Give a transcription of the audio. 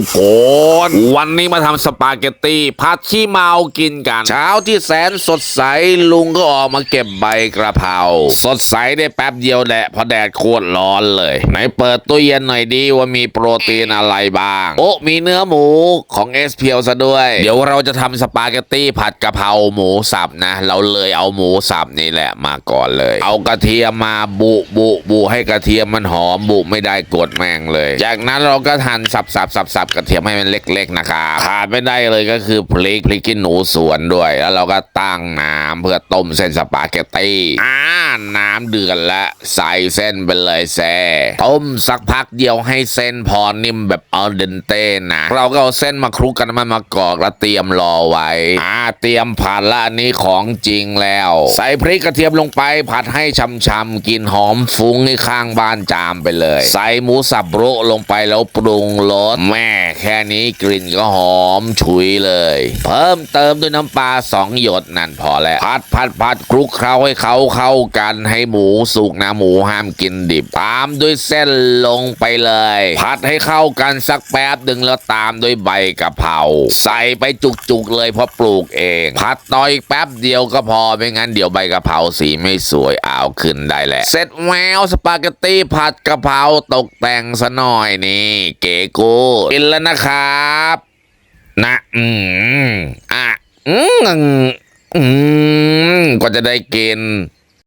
ทุกคน วันนี้มาทำสปาเกตตี้ผัดขี้เมากินกัน เช้าที่แสนสดใสลุงก็ออกมาเก็บใบกระเพราสดใสได้แป๊บเดียวแหละเพราะแดดโคตรร้อนเลย ไหนเปิดตู้เย็นหน่อยดีว่ามีโปรตีนอะไรบ้าง โอ้มีเนื้อหมูของเอสเพียวซะด้วย เดี๋ยวเราจะทำสปาเกตตี้ผัดกะเพราหมูสับนะ เราเลยเอาหมูสับนี่แหละมาก่อนเลย เอากระเทียมมาบุบุบุให้กระเทียมมันหอมบุไม่ได้กดแม่งเลย จากนั้นเราก็หั่นสับสับสับสับกระเทียมให้มันเล็กๆนะครับขาดไม่ได้เลยก็คือพริกพริกขี้หนูสวนด้วย แล้วเราก็ตั้งน้ำเพื่อต้มเส้นสปาเกตตี้อ่าน้ำเดือดแล้วใส่เส้นไปเลยแซ่ต้มสักพักเดียวให้เส้นพอนิ่มแบบเอาเดนเต้นะเราก็เอาเส้นมาคลุกกันมันมากรอกแล้วเตรียมรอไว้อ่าเตรียมผัดละอันนี้ของจริงแล้ว ใส่พริกกระเทียมลงไปผัดให้ช่ำๆกินหอมฟุ้งให้ข้างบ้านจามไปเลย ใส่หมูสับโรลงไปแล้วปรุงรสแม่แค่นี้กลิ่นก็หอมฉุยเลย เพิ่มเติมด้วยน้ำปลาสองหยดนั่นพอแล้วผัดผัดผัดคลุกเคล้าให้เขาเข้ากันให้หมูสุกนะหมูห้ามกินดิบ ตามด้วยเส้นลงไปเลยผัดให้เข้ากันสักแป๊บหนึ่งแล้วตามด้วยใบกะเพราใส่ไปจุกๆเลยเพราะปลูกเองผัดต่ออีกแป๊บเดียวก็พอไม่งั้นเดี๋ยวใบกะเพราสีไม่สวยเอาวขึ้นได้แหละ เสร็จแววสปาเกตตี้ผัดกะเพราตกแต่งซะหน่อยนี่ เก๋กูกินแล้วนะครับ นะ อืมอะอืมอืมก็จะได้กิน